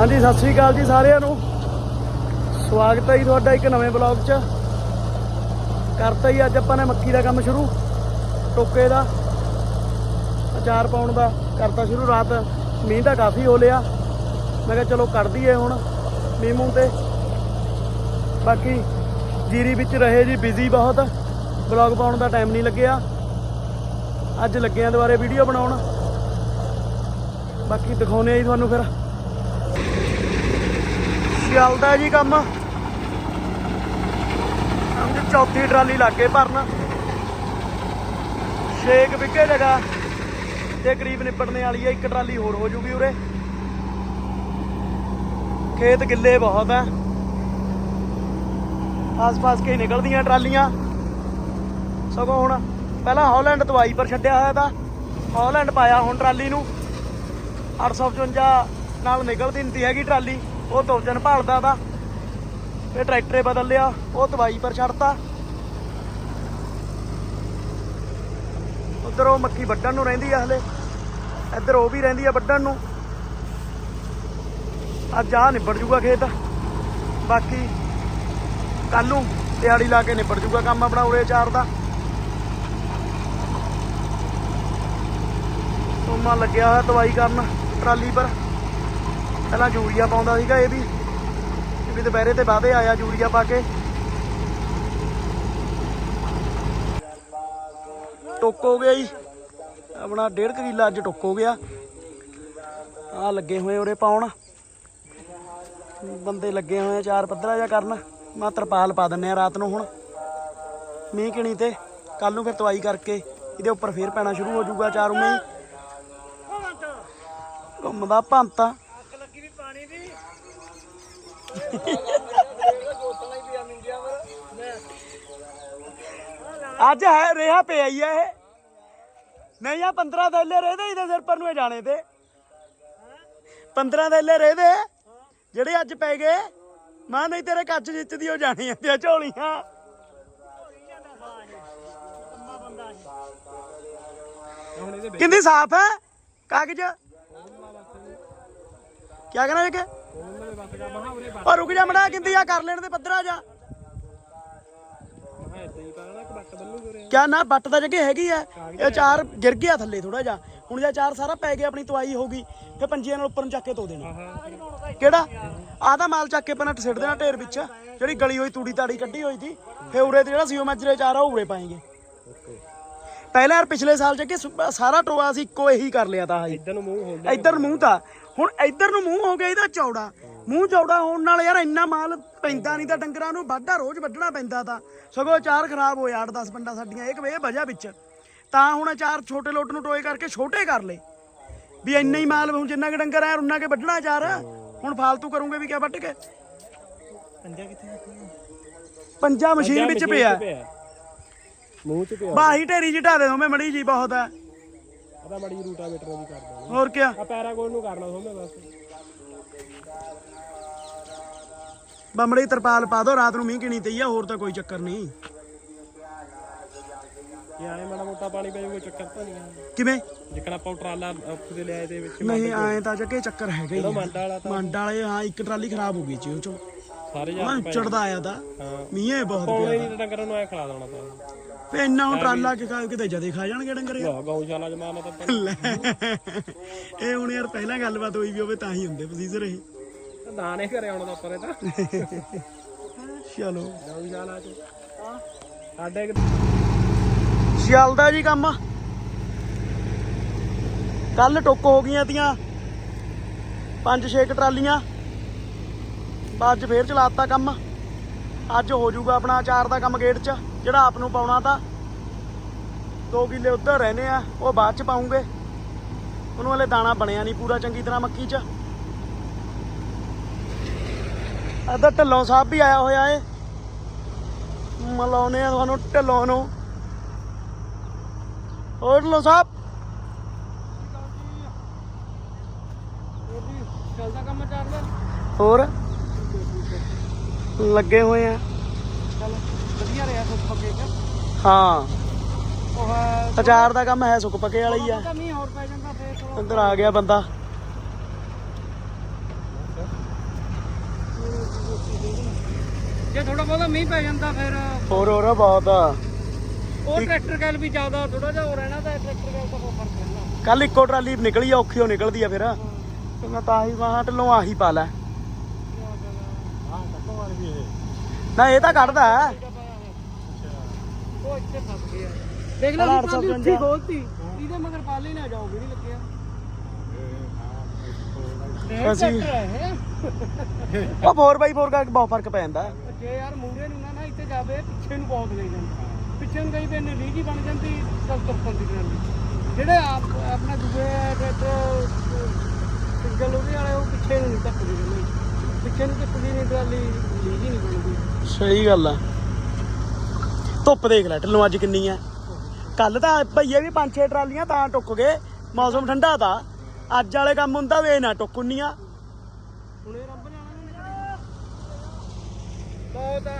ਹਾਂਜੀ, ਸਤਿ ਸ੍ਰੀ ਅਕਾਲ ਜੀ ਸਾਰਿਆਂ ਨੂੰ। ਸਵਾਗਤ ਹੈ ਜੀ ਤੁਹਾਡਾ ਇੱਕ ਨਵੇਂ ਬਲੌਗ 'ਚ। ਕਰਤਾ ਜੀ ਅੱਜ ਆਪਾਂ ਨੇ ਮੱਕੀ ਦਾ ਕੰਮ ਸ਼ੁਰੂ, ਟੋਕੇ ਦਾ, ਅਚਾਰ ਪਾਉਣ ਦਾ ਕਰਤਾ ਸ਼ੁਰੂ ਰਾਤ। ਮੀਂਹ ਦਾ ਕਾਫੀ ਹੋ ਲਿਆ। ਮੈਂ ਕਿਹਾ ਚਲੋ ਕਰ ਦਈਏ ਹੁਣ ਮੀਂਹ ਮੂੰਹ ਤੇ। ਬਾਕੀ ਜੀਰੀ ਵਿੱਚ ਰਹੇ ਜੀ ਬਿਜ਼ੀ ਬਹੁਤ। ਬਲੌਗ ਪਾਉਣ ਦਾ ਟਾਈਮ ਨਹੀਂ ਲੱਗਿਆ। ਅੱਜ ਲੱਗਿਆ ਦੁਬਾਰੇ ਵੀਡੀਓ ਬਣਾਉਣ। ਬਾਕੀ ਦਿਖਾਉਨੇ ਆ ਜੀ ਤੁਹਾਨੂੰ ਫਿਰ। ਚੱਲਦਾ ਜੀ ਕੰਮ। ਸਮਝ ਚੌਥੀ ਟਰਾਲੀ ਲੱਗੇ ਭਰਨ। 6 ਵਿਗੇ ਜਗ੍ਹਾ ਤੇ ਕਰੀਬ ਨਿਪਟਣੇ ਵਾਲੀ ਹੈ ਇੱਕ ਟਰਾਲੀ ਹੋਰ ਹੋ ਜੂਗੀ ਉਰੇ। ਖੇਤ ਗਿੱਲੇ ਬਹੁਤ ਹੈ ਆਸ-ਪਾਸ ਕੇ ਨਿਕਲਦੀਆਂ ਟਰਾਲੀਆਂ। ਸਗੋਂ ਹੁਣ ਪਹਿਲਾਂ ਹਾਲੈਂਡ ਦਵਾਈ ਪਰ ਛੱਡਿਆ ਹੋਇਆ ਤਾਂ ਹਾਲੈਂਡ ਪਾਇਆ ਹੁਣ ਟਰਾਲੀ ਨੂੰ। 855 ਨਾਲ ਨਿਕਲਦੀ ਨਹੀਂ ਹੈਗੀ ਟਰਾਲੀ। ਉਹ ਤੁਰਜਨ ਭਾਲਦਾ ਦਾ ਇਹ ਟਰੈਕਟਰੇ ਬਦਲ ਲਿਆ, ਉਹ ਦਵਾਈ ਪਰ ਛੱਡਤਾ। ਉਧਰ ਉਹ ਮੱਕੀ ਵੱਢਣ ਨੂੰ ਰਹਿੰਦੀ ਆ ਹਲੇ। ਇੱਧਰ ਉਹ ਵੀ ਰਹਿੰਦੀ ਆ ਵੱਢਣ ਨੂੰ। ਅੱਜ ਆ ਨਿਬੜ ਜੂਗਾ ਖੇਤ। ਬਾਕੀ ਕੱਲ ਨੂੰ ਦਿਹਾੜੀ ਲਾ ਕੇ ਨਿਬੜ ਜੂਗਾ ਕੰਮ ਆਪਣਾ ਉਰੇ ਚਾਰ ਦਾ। ਸੋਮਾ ਲੱਗਿਆ ਹੋਇਆ ਦਵਾਈ ਕਰਨ ਟਰਾਲੀ ਪਰ। ਪਹਿਲਾਂ ਯੂਰੀਆ ਪਾਉਂਦਾ ਸੀਗਾ ਇਹ ਵੀ। ਇਹ ਵੀ ਦੁਪਹਿਰੇ ਤੇ ਵਾਦੇ ਆਇਆ ਯੂਰੀਆ ਪਾ ਕੇ। ਟੁੱਕ ਹੋ ਗਿਆ ਜੀ। ਆਪਣਾ ਡੇਢ ਕਿੱਲਾ ਅੱਜ ਟੁੱਕ ਹੋ ਗਿਆ। ਆ ਲੱਗੇ ਹੋਏ ਉਰੇ ਪਾਉਣ। ਬੰਦੇ ਲੱਗੇ ਹੋਏ ਆ ਚਾਰ ਪੱਧਰਾ ਜਿਹਾ ਕਰਨ। ਮੈਂ ਤਰਪਾਲ ਪਾ ਦਿੰਨੇ ਆ ਰਾਤ ਨੂੰ ਹੁਣ। ਮੀਂਹ ਕਿਣੀ ਤੇ। ਕੱਲ ਨੂੰ ਫਿਰ ਦਵਾਈ ਕਰਕੇ ਇਹਦੇ ਉੱਪਰ ਫੇਰ ਪੈਣਾ ਸ਼ੁਰੂ ਹੋ ਜਾਊਗਾ ਚਾਰੂ ਮਈ ਘੁੰਮਦਾ ਭੰਤਾ ਅੱਜ ਹੈ, ਰਿਹਾ ਪਿਆ ਹੀ ਆ ਇਹ। ਨਹੀਂ ਆ 15 ਥੈਲੇ ਰਹਦੇ ਇਹਦੇ ਸਿਰ ਪਰ ਨੂੰ ਇਹ ਜਾਣੇ ਤੇ। 15 ਥੈਲੇ ਰਹਦੇ। ਜਿਹੜੇ ਅੱਜ ਪੈ ਗਏ, ਮਾਂ ਨਹੀਂ ਤੇਰੇ ਕੱਚ ਜਿੱਤਦੀ ਹੋ ਜਾਣੀਆਂ ਤੇ ਝੋਲੀਆਂ। ਕਿੰਦੀ ਸਾਫ਼ ਹੈ ਕਾਗਜ਼? ਕੀ ਕਹਿਣਾ ਜੇ ਕਿ? ਉਹ ਰੁਕ ਜਾ ਮੜਾ ਕਿੰਦੀ ਆ ਕਰ ਲੈਣ ਦੇ, ਪੱਧਰਾ ਜਾ। ਕਿਆ ਨਾ, ਬੱਟ ਦਾ ਜਗੇ ਹੈਗੀ ਆ। ਇਹ ਚਾਰ ਗਿਰ ਗਿਆ ਥੱਲੇ ਥੋੜਾ ਜਾ ਹੁਣ ਜੇ ਚਾਰ ਸਾਰਾ ਪੈ ਗਿਆ, ਆਪਣੀ ਤਵਾਈ ਹੋ ਗਈ ਫੇ ਪੰਜੀਆਂ ਨਾਲ ਉੱਪਰ ਨੂੰ ਚੱਕ ਕੇ ਤੋ ਦੇਣਾ। ਕਿਹੜਾ? ਆਹ ਤਾਂ ਮਾਲ ਚੱਕ ਕੇ ਪਹਿਲਾਂ ਸਿੱਟ ਦੇਣਾ ਢੇਰ ਵਿੱਚ। ਜਿਹੜੀ ਗਲੀ ਹੋਈ, ਤੂੜੀ ਤਾੜੀ ਕੱਢੀ ਹੋਈ ਸੀ ਫੇ ਉਰੇ ਤੇ ਜਿਹੜਾ ਸੀਓ ਮੱਜਰੇ ਚਾਰ ਆ ਉਹ ਉਰੇ ਪਾਏਗੇ। ਪਹਿਲਾਂ ਯਾਰ ਪਿਛਲੇ ਸਾਲ ਚ ਕਿ ਸਾਰਾ ਟੋਆ ਸੀ ਇੱਕੋ ਇਹੀ ਕਰ ਲਿਆ ਤਾਂ ਇੱਧਰ ਨੂੰ ਮੂੰਹ ਹੋਲ ਇੱਧਰ ਮੂੰਹ ਤਾਂ। ਹੁਣ ਇੱਧਰ ਨੂੰ ਮੂੰਹ ਹੋ ਗਿਆ ਇਹਦਾ ਚੌੜਾ। ਮੂੰਹ ਚੌੜਾ ਹੋਣ ਨਾਲ ਯਾਰ ਇੰਨਾ ਮਾਲ ਪੈਂਦਾ ਨਹੀਂ ਤਾਂ ਡੰਗਰਾਂ ਨੂੰ ਵਾਢਾ ਰੋਜ਼ ਵੱਢਣਾ ਪੈਂਦਾ ਤਾਂ। ਸਗੋਂ ਚਾਰ ਖਰਾਬ ਹੋਏ 8-10 ਪਿੰਡਾਂ ਸਾਡੀਆਂ ਇਹ ਕਵੇ ਵਜ੍ਹਾ ਵਿੱਚ। ਤਾਂ ਹੁਣ ਚਾਰ ਛੋਟੇ ਲੋਟ ਨੂੰ ਟੋਏ ਕਰਕੇ ਛੋਟੇ ਕਰ ਲਏ ਵੀ ਇੰਨਾ ਹੀ ਮਾਲ ਹੁਣ ਜਿੰਨਾ ਕਿ ਡੰਗਰ ਆ ਉਹਨਾਂ ਕੇ ਵੱਢਣਾ ਚਾਰ ਹੁਣ ਫਾਲਤੂ ਕਰੂੰਗੇ ਵੀ ਕਿਆ ਵੱਢ ਕੇ। ਪੰਜਾ ਕਿੱਥੇ ਪੰਜਾ ਮਸ਼ੀਨ ਵਿੱਚ ਪਿਆ। ਮੂੰਹ ਚ ਪਿਆ। ਬਾਹੀ ਢੇਰੀ ਜਿਟਾ ਦੇ ਦੋਵੇਂ ਮੜੀ ਜੀ ਬਹੁਤ ਹੈ ਆਦਾ ਮੜੀ ਰੂਟਾ ਮੀਟਰ ਦੀ ਕਰਦਾ ਹੋਰ ਕਿਆ? ਆ ਪੈਰਾਗੋਨ ਨੂੰ ਕਰਨਾ ਸੋਮੇ ਬਸ। ਬੰਮੜੀ ਤਰਪਾਲ ਪਾ ਦੋ ਰਾਤ ਨੂੰ ਮੀਂਹ ਕਿਣੀ ਤੇ ਹੀ ਆ ਹੋਰ ਤਾਂ ਕੋਈ ਚੱਕਰ ਨਹੀਂ। ਆਏ ਮਾੜਾ ਮੋਟਾ ਪਾਣੀ ਪੈ ਜਾਊਗਾ ਚੱਕਰ ਤਾਂ ਨਹੀਂ ਕਿਵੇਂ? ਜਿੱਕਣ ਆਪਾਂ ਉਹ ਟਰਾਲਾ ਉੱਥੇ ਦੇ ਲਿਆਏ ਦੇ ਵਿੱਚ ਨਹੀਂ ਆਏ ਤਾਂ ਜੱਗੇ ਚੱਕਰ ਹੈਗਾ ਹੀ ਜਦੋਂ ਆ। ਮੰਡ ਵਾਲਾ ਤਾਂ ਮੰਡ ਵਾਲੇ ਹਾਂ ਇੱਕ ਟਰਾਲੀ ਖਰਾਬ ਹੋ ਗਈ ਜੀ ਉਹ ਚੋਂ। ਸਾਰੇ ਹਾਂ ਜਾ ਚੜਦਾ ਆਇਆ ਤਾਂ। ਹਾਂ। ਮੀਂਹ ਬਹੁਤ ਪਾਉਣੇ ਪਿਆ। ਨਹੀਂ ਡੰਗਰਾਂ ਨੂੰ ਐ ਖਿਲਾ ਦੇਣਾ ਤਾਂ। ਫੇ ਇੰਨਾ ਹੁਣ ਟਰਾਲਾ ਕਿ ਖਾ ਕਿਤੇ ਜਦੇ ਖਾ ਜਾਣਗੇ ਡੰਗਰ ਯਾਰ। ਲੋ ਗਊਸ਼ਾਲਾ ਜਮਾਨਾ ਤਾਂ। ਆਪਾਂ ਲੈ। ਇਹ ਹੁਣ ਯਾਰ ਪਹਿਲਾਂ ਗੱਲਬਾਤ ਹੋਈ ਵੀ ਹੋਵੇ ਤਾਂ ਹੀ ਹੁੰਦੇ ਪ੍ਰੋਸੀਜਰ ਇਹ। ਦਾਣੇ ਘਰੇ ਆਉਣਾ ਤਾਂ ਪਰੇ ਤਾਂ। ਚਲੋ। ਗਊਸ਼ਾਲਾ ਚ। ਸਾਡੇ ਇੱਕ ਚੱਲਦਾ ਜੀ ਕੰਮ। ਕੱਲ ਟੁੱਕ ਹੋ ਗਈਆਂ ਤੀਆਂ। ਪੰਜ ਛੇ ਕੁ ਟਰਾਲੀਆਂ। ਬਾਅਦ ਚ ਫੇਰ ਚਲਾਤਾ ਕੰਮ। ਅੱਜ ਹੋ ਜਾਊਗਾ ਆਪਣਾ ਅਚਾਰ ਦਾ ਕੰਮ ਗੇਟ 'ਚ ਜਿਹੜਾ ਆਪ ਨੂੰ ਪਾਉਣਾ ਤਾਂ। 2 ਕਿੱਲੇ ਉੱਧਰ ਰਹਿੰਦੇ ਆ ਉਹ ਬਾਅਦ ਚ ਪਾਉਂਗੇ। ਉਹਨੂੰ ਹਲੇ ਦਾਣਾ ਬਣਿਆ ਨਹੀਂ ਪੂਰਾ ਚੰਗੀ ਤਰ੍ਹਾਂ ਮੱਕੀ 'ਚ। ਇੱਧਰ ਢੱਲੋਂ ਸਾਹਿਬ ਵੀ ਆਇਆ ਹੋਇਆ ਏ। ਮਲਾਉਨੇ ਆ ਤੁਹਾਨੂੰ ਢੱਲੋਂ ਨੂੰ। ਹੋਰ ਢੱਲੋਂ ਸਾਹਿਬ? ਹੋਰ? ਲੱਗੇ ਹੋਏ ਆ। ਵਧੀਆ ਰਿਹਾ ਸੁੱਕ ਪੱਕੇ ਹਾਂ। ਉਹ ਦਾ ਕੰਮ ਹੈ ਸੁੱਕ ਪੱਕੇ ਵਾਲਾ ਹੀ ਆ। ਹੋਰ ਪੈ ਅੰਦਰ ਆ ਗਿਆ ਬੰਦਾ। ਜੇ ਥੋੜਾ ਪੈ ਜਾਂਦਾ ਫਿਰ ਹੋਰ ਹੋਰ ਆ ਬਹੁਤ ਆ। ਉਹ ਟਰੈਕਟਰ ਗੈਲ ਵੀ ਜ਼ਿਆਦਾ ਥੋੜਾ ਜਿਹਾ ਹੋ ਰਹਿਣਾ ਤਾਂ ਟਰੈਕਟਰ ਗੈਲ ਤੋਂ ਬਹੁਤ ਫ਼ਰਕ ਪੈਂਦਾ ਕੱਲ ਇੱਕੋ ਟਰਾਲੀ ਨਿਕਲੀ ਆ ਔਖੀ ਹੋ ਨਿਕਲਦੀ ਆ ਫੇਰ। ਤੇ ਮੈਂ ਤਾਂ ਆਹੀ ਵਾਹਾਂ ਢਲੋਂ ਆਹੀ ਪਾ ਲੈ। ਨਾ ਇਹ ਤਾਂ ਕੱਢਦਾ ਹੈ। ਉਹ ਇੱਥੇ ਫਸ ਗਿਆ। ਦੇਖ ਲੈ ਅਸੀਂ ਪਾਲੀ 855 ਉੱਚੀ ਖੋਲਤੀ। ਇਹਦੇ ਮਗਰ ਪਾਲੇ ਨਾ ਜਾਓ ਵੀ ਨਹੀਂ ਲੱਗਿਆ। ਅਸੀਂ-। ਉਹ 4x4 ਦਾ ਬਹੁਤ ਫ਼ਰਕ ਪੈ ਜਾਂਦਾ। ਜੇ ਯਾਰ ਮੂਰੇ ਨੂੰ ਨਾ ਨਾ ਇੱਥੇ ਜਾਵੇ ਪਿੱਛੇ ਨੂੰ ਬਹੁਤ ਲੈ ਜਾਂਦਾ। ਪਿੱਛੇ ਨੂੰ ਗਈ ਤੇ ਇੰਨੀ ਲੀਜੀ ਬਣ ਜਾਂਦੀ ਚੱਲ ਤੁੱਪਣ ਦੀ ਟਰਾਲੀ ਜਿਹੜੇ ਆਪ ਆਪਣੇ ਦੂਏ ਟਰੈਕਟਰ ਸਿੰਗਲ ਉਹਦੇ ਵਾਲੇ ਉਹ ਪਿੱਛੇ ਨੂੰ ਨਹੀਂ ਧੱਕਦੇ। ਪਿੱਛੇ ਨੂੰ ਧੱਕਦੀ ਨਹੀਂ ਟਰਾਲੀ ਲੀਜੀ ਨਹੀਂ ਬਣਦੀ ਸਹੀ ਗੱਲ ਆ। ਧੁੱਪ ਦੇਖ ਲੈ ਢੱਲੋਂ ਅੱਜ ਕਿੰਨੀ ਆ। ਕੱਲ ਤਾਂ ਭਈਏ ਵੀ ਪੰਜ ਛੇ ਟਰਾਲੀਆਂ ਤਾਂ ਟੁੱਕ ਗਏ ਮੌਸਮ ਠੰਡਾ ਤਾਂ। ਅੱਜ ਵਾਲੇ ਕੰਮ ਹੁੰਦਾ ਵੇ ਨਾ ਟੁੱਕੁੰਨੀਆਂ ਹੁਣ ਰੰਬ ਜਾਣਾ ਬਹੁਤ ਆ